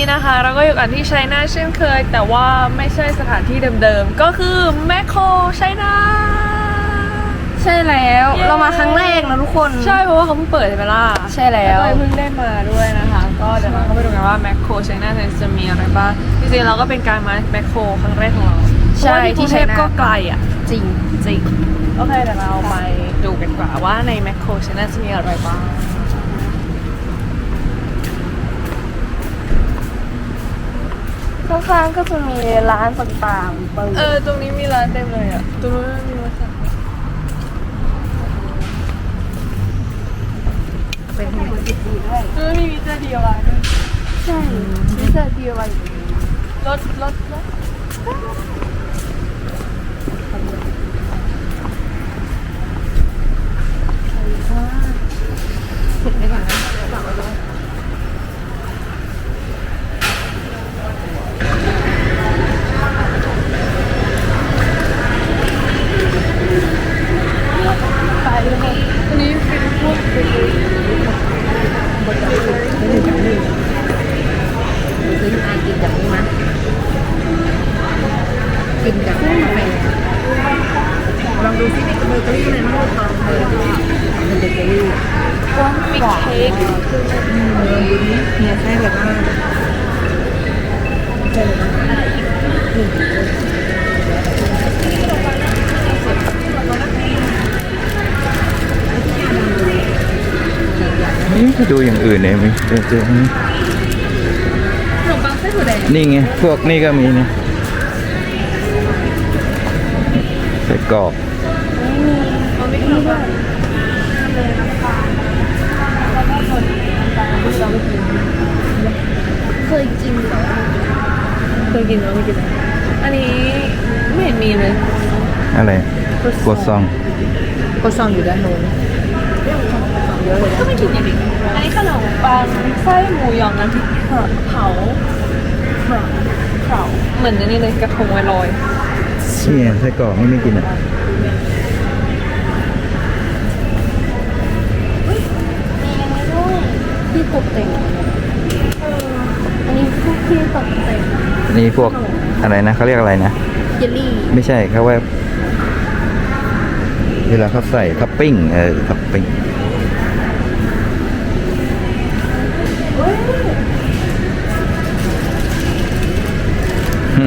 นี้นะคะ เราก็อยู่กันที่ไชน่าเช่นเคย แต่ว่าไม่ใช่สถานที่เดิมๆ ก็คือแมคโครไชน่า ใช่แล้ว เย้ เรามาครั้งแรกนะทุกคนใช่เพราะว่าเขาเพิ่งเปิดใช่ไหมล่ะใช่แล้ว ก็เลยเพิ่งได้มาด้วยนะคะ ก็เดี๋ยวเราเข้าไปดูกันว่าแมคโครไชน่าจะมีอะไรบ้างจริงๆเราก็เป็นการมาแมคโครครั้งแรกของเราใช่เพราะว่าที่กรุงเทพที่ China ก็ไกลอะจริงจริงโอเคเดี๋ยวเราไปดูกันดีกว่าว่าในแมคโครไชน่าจะมีอะไรบ้าง ข้างๆก็จะมีร้านต่างๆเปิดเออ ตรงนี้มีร้านเต็มเลยอะ ตรงนู้นมีร้านสักเป็นคนดีด้วยตรงนู้นมีมิสเตอร์ดีอะไรด้วย ใช่ที่เจอดีไว้รถรถรถอัน ไปดูอย่างอื่นเนี่ยมีเจอเจอขนมปังไส้ถั่วแดงนี่ไง พวกนี่ก็มีนะใส่กรอบมันไม่ขนมปังเคยกินเหรอเคยกินแล้วไม่กินแล้วอันนี้ไม่เห็นมีเลยอะไรกดซองก็ซองอยู่ด้านโน้น เยอะเลยก็ไม่กินอย่างนี้อันนี้ขนมปังไส้หมูหยองน้ำพริกเผาเผาเผาเหมือนอันนี้เลยกระทงไวลอยเนี่ยใส่กรอบนี่ไม่กินอะที่ตกแต่งอันนี้พวกที่ตกแต่งนี่พวกอะไรนะเขาเรียกอะไรนะเยลลี่ไม่ใช่เขาว่าเวลาเขาใส่ท็อปปิ้งเออท็อปปิ้ง ฝ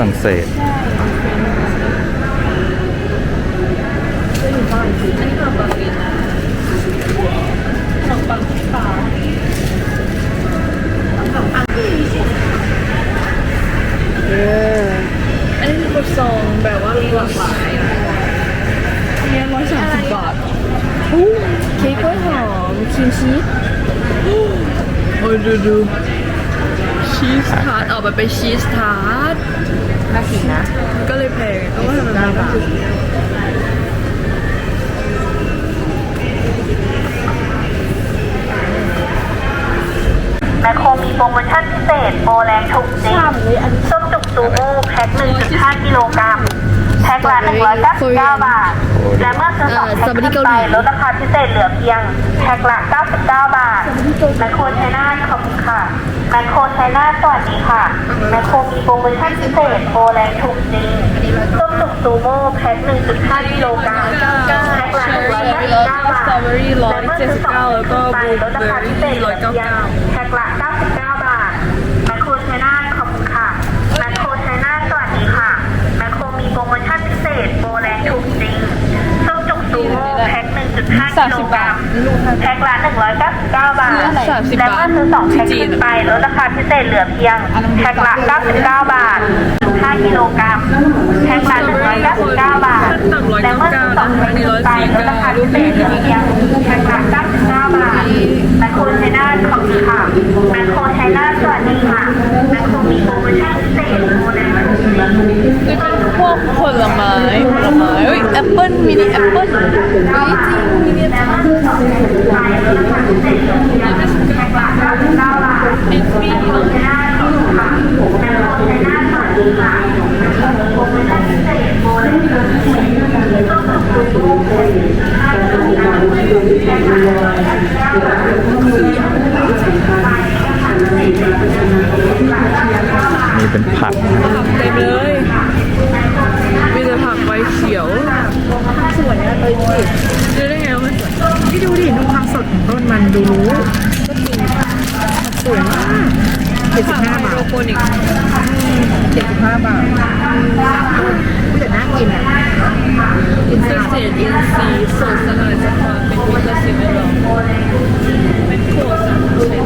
รั่งเศสอันนี้ขนมปังกินนะขนมปังที่ปลาเอออันนี้คือครัวซองแบบว่ามีหลากหลายอันนี้ร้อยสามสิบบาทเค้กกล้วยหอมครีมชีส ยดูดูชีสทาร์ตออกมาเป็นชีสทาร์ตน่ากินนะ ก็เลยแพงก็ว่าทำไมมันไม่ถูกแมคโครมีโปรโมชั่นพิเศษโปรแรงถูกจริงส้มจุกซูโม่แพ็ค1.5กิโลกรัมแพ็คละ199 บาท และเมื่อซื้อสองแพ็คขึ้นไปลดราคาพิเศษเหลือเพียงแพ็คละ 99 บาทแมคโครไชน่าขอบคุณค่ะแมคโครไชน่าสวัสดีค่ะแมคโครมีโปรโมชั่นพิเศษโปรแรงถูกจริงส้มจุกซูโม่แพ็ค1.5กิโลกรัมแพ็คละ199 บาทสตรอเบอรี่ร้อยเจ็ดสิบเก้าแล้วก็บลูเบอร์รี่ร้อยเก้าเก้าแพ็คละ แพ็คละ199 บาท และเมื่อซื้อ2แพ็คขึ้นไปลดราคาพิเศษเหลือเพียงแพ็คละ 99 บาท 5 กิโลกรัมแพ็คละ199 บาท และเมื่อซื้อ2แพ็คขึ้นไปลดราคาพิเศษเหลือเพียงแพ็คละ99 บาทแมคโครไชน่าขอบคุณค่ะแมคโครไชน่าสวัสดีค่ะแมคโครมีโปรโมชั่นพิเศษโปรแรงพวกผลไม้ผลไม้เอ้ยแอปเปิ้ลมินิแอปเปิ้ลเฮ้ยจริงมินิแอปเปิ้ล ห้าบาทอุ๊ยแต่น่ากินอะอินเตอร์เซตอินซีย์สดสะอาดสะพาเป็นวิตามินไม่หรอกเป็นโคสามเปอร์เซ็น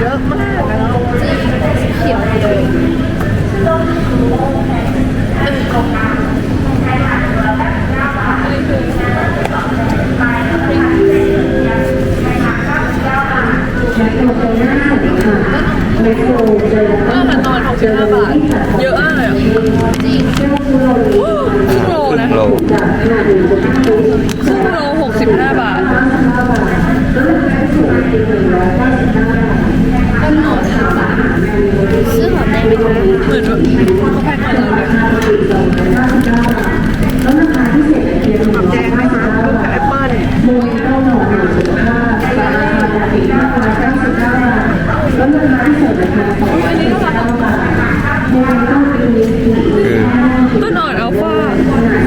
เยอะมากเนะเขียวเลยอา หารนอน65บาท เยอะมากเลยอะจริงครึ่งโล ครึ่ นะ งโล ครึ่งโล65 บาทต้นหอมห้าบาทซื้อหอมได้ไหมคะเหมือนแบบเขาแพ็คมาแล้วเลย หอมแดงไหมคะลูกแอปเปิ้ล อันนี้ก็ราคา คือ ต้นอ่อนอัลฟา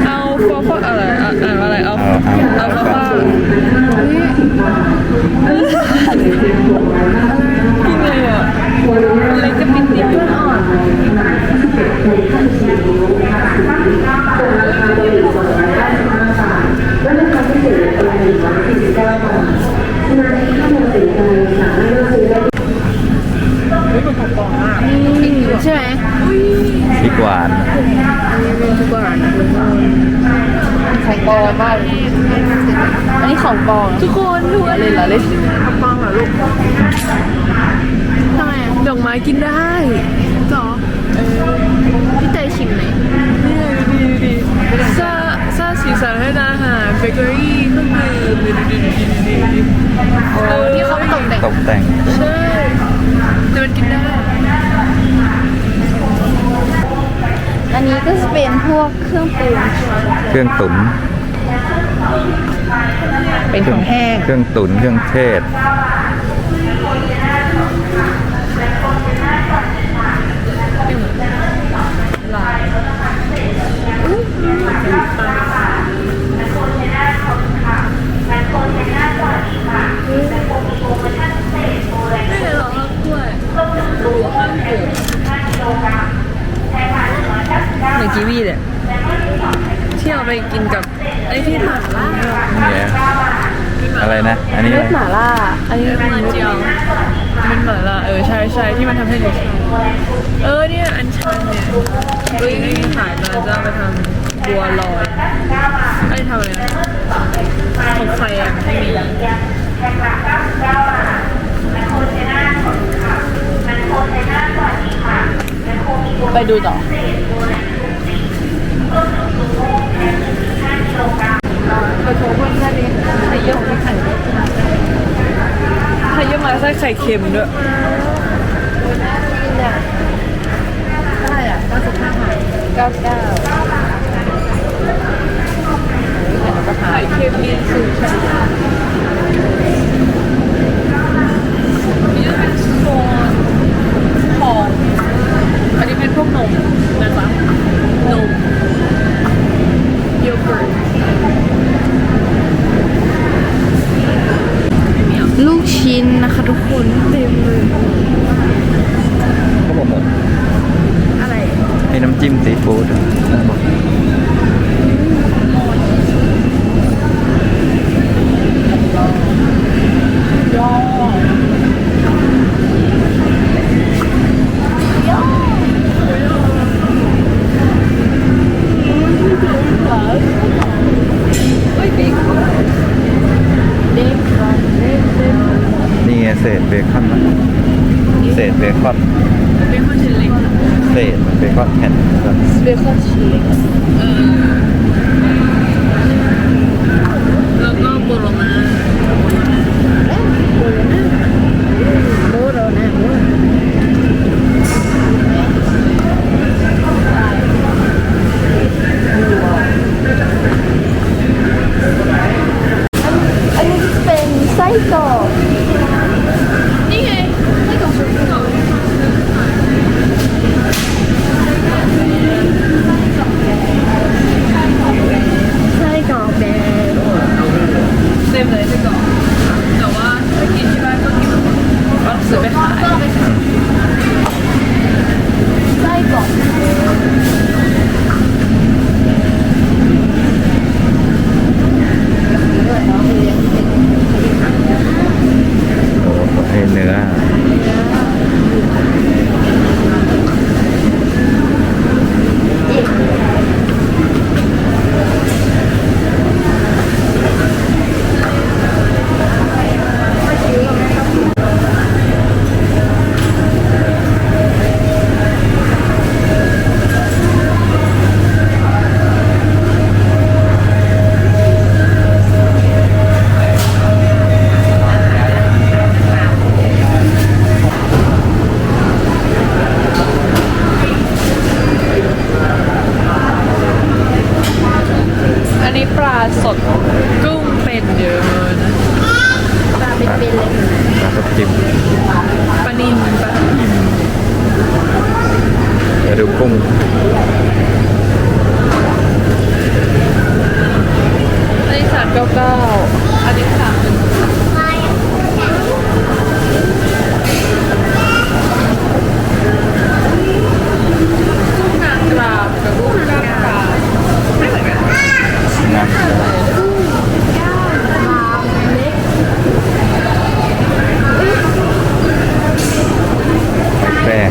อัลฟาฟาอะไรอะอ่านว่าอะไรอัลฟาอัลฟากินเลยอะเล็กจะปิดนิดต้นอ่อน ใช่ไหม พริกหวาน ทุกวันของปลอมมากอันนี้ของปลอ มทุกคนดูอันเล่นี้นเหรอเล่นของปลอมเหรอลูกทำไมอะดอกไม้กินได้หรอพี่เตยชิมไหมนี่ไงดีดีซาซาสีสันให้อาหารเบเกอรี่เครื่องดื่มดีดีดีดีดีโอ้ที่เขาตกแต่งตกแต่งใช่แต่มันกินได้อันนี้ก็จะเป็นพวกเครื่องปรุงเครื่องตุ๋น เป็นของแห้ง เครื่องตุ๋นเครื่องเทศ ไม่เลยหรอกครับกล้วยดูห้ามปลูกเหมือนกีวีเลยที่เอาไปกินกับไอ้ที่ผัดล่า เนี่ยอะไรนะ อันนี้อะไร หม่าล่า อันนี้เป็นมันเจียวมันเหมือนละเออใช่ใช่ที่มันทำให้ดูเออเนี่ยอันชันเนี่ยเฮ้ยนี่ขายมาจะเอาไปทำบัวลอยไอ้ยทำอะไรนะของแฟมไม่มี ไปดูต่อไปโชว์เพื่อนแค่นี้ใส่เยอะของพี่ไข่ด้วยไข่เยี่ยวมาใส่ไข่เค็มด้วยเท่าไหร่อะเก้าสิบห้าบาทเก้าเก้าไข่เค็มมีสูตรใช่นี่ difference. ษเบคอนนะเศษเบคอนเบคอนชิ้นเล็กเศษเบคอนแผ่นเบคอนชีสเออแล้วก็โบโลมา โบโรนะโบโรนะ ดูกุ้งอันนี้สามเก้าเก้าอันนี้สามหนึ่งกุ้งนางกราบกับกุ้งนางกราไม่เหมือนกันน้ำหอยแครง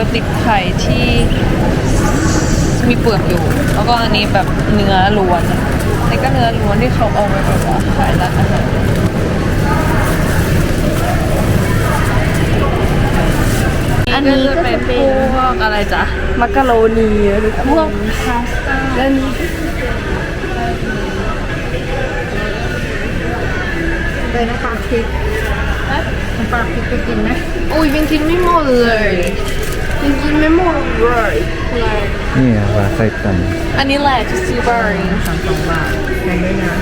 ลล์ติดไข่ที่มีเปลือกอยู่ แล้วก็อันนี้แบบเนื้อล้วนนี่ก็เนื้อล้วนที่เขาเอาไว้แบบว่าขายร้านอาหารอันนี้ก็จะเป็นพวกอะไรจ๊ะ มักกะโรนีหรือพวกพาสต้าแล้วนี้เลยนะคะพริกน้ำปลาพริกไปกินไหมอุ้ยยังกินไม่หมดเลย ยังกินไม่หมดเลยเลยนี่ปลาไส้ตัน อันนี้แหละที่ซื้อบาร์สามสองบาทแพงด้วยนะ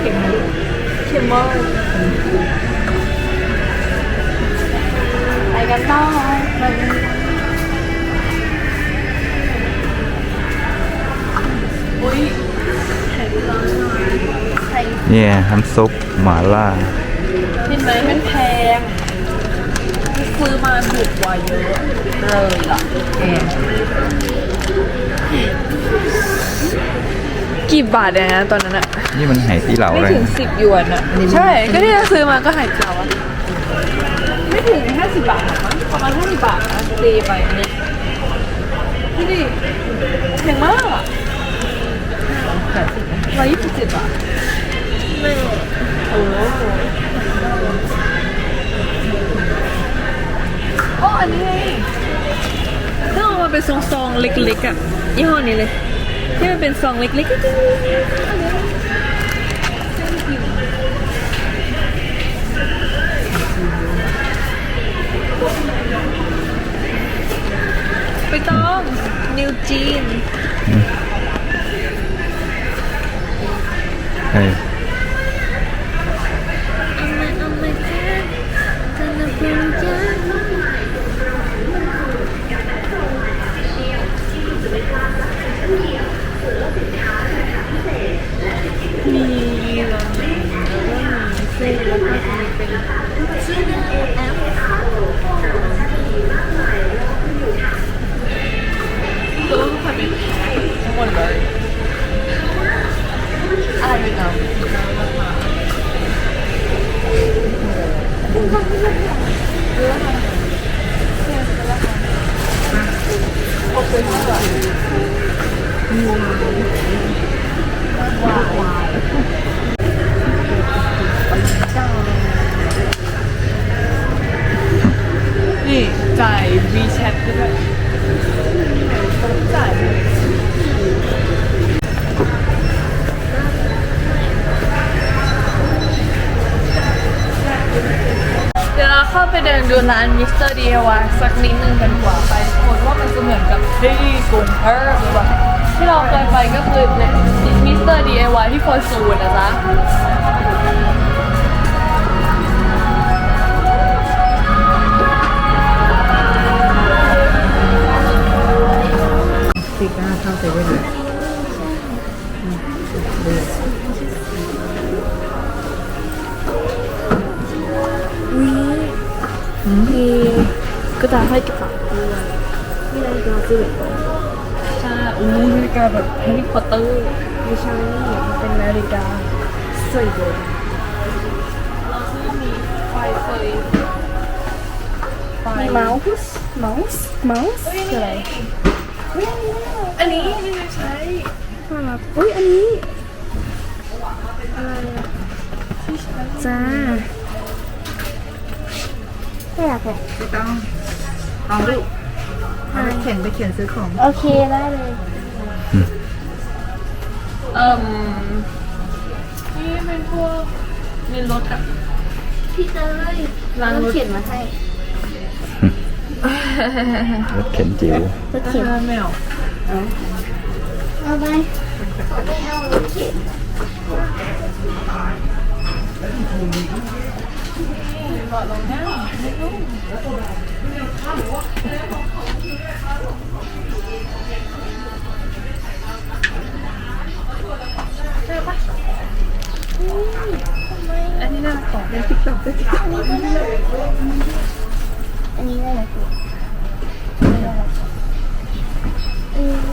เค็มไหมลูกเค็มมากไปกันต่อไปกันอุ้ยเนี่ยน้ำซุปหม่าล่าเห็นไหมมันแพง ซื้อมาถูกกว่าเยอะเลยล่ะแกงกี่บาทเนี่ยนะตอนนั้นอะนี่มันไหที่เหลาไม่เลยถึงสิบหยวนอะใช่ ก็ที่เราซื้อมาก็หายเก่าอะไม่ถึงห้าสิบบาทหรอกมั้งประมาณห้าสิบบาทนะตีไปอันนี้นี่ดิแพงมากอะร้อยยี่สิบเจ็ดบาทแม่โอ้โหโอ้อันนี้ไงถ้าเอามาเป็นซองๆ เล็กๆอะยี่ห้อนี้เลยที่มันเป็นซองเล็กๆไปต้องนิวจีนเฮ้ย มีเมงแล้วก็มีเส้นแล้วก็ มิสเอร์ดีวาสักนิดนึงกันกว่าไปทุกคนว่ามันจะเหมือนกับที่กรุงเทพหรือเปล่าที่เราเคยไปก็คือมิสเตอร์ดีวาที่ฟอร์ซูนนะจ๊ะปีกหน้าเข้าเซเว่นเลย กระให้กระเป๋าด้วยมีนาฬิกาด้วยใช่โอู้นาฬิกาแบบแฮร์รี่พอตเตอร์ไม่ใช่เป็นนาฬิกาสวยเลยเราซื้อมีไฟเฟยมีเมาส์เมาส์เมาส์อะไรอันนี้ไม่ใช้น่ารักอุ้ยอันนี้อะไรจ้าไม่อยากเลยไม่ต้อง เอาลูกเอาไปเขียนไปเขียนซื้อของ โอเคได้เลยเอ่มนี่เป็นพวกในรถอะพี่เตยร้านรถเขียนมาให้รถเข็นจิ๋วรถเขียนไม่เอาเอาไปไม่เอารถเขียนหลอดลงน้ำ อันนี้น่าของอันนี้ได้ไหมคุณอืม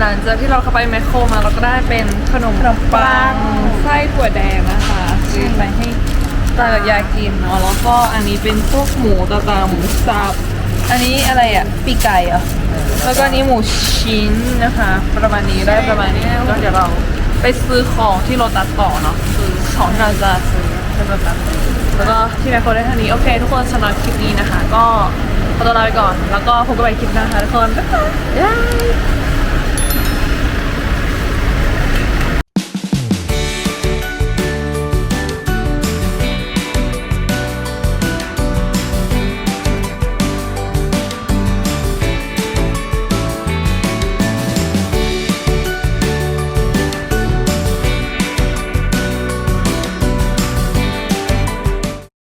หลังจากที่เราเข้าไปแมคโครมาเราก็ได้เป็นขนมปังไส้ถั่วแดงนะคะซื้อไปให้ ตากับยายกินเนาะแล้วก็อันนี้เป็นพวกหมูตาๆหมูสับอันนี้อะไรอะปีกไก่เหรอแล้วก็อันนี้หมูชิ้นนะคะ ประมาณนี้ได้ประมาณนี้ก็เดี๋ยวเราไปซื้อของที่โรตัสต่อเนาะคือของที่เราจะซื้อที่โรตัสแล้วก็ที่แมคโครได้เท่านี้โอเค ทุกคนสำหรับคลิปนี้นะคะ ก็ขอตัวลาไปก่อน แล้วก็พบกันใหม่คลิปหน้าค่ะทุกคนบ๊ายบาย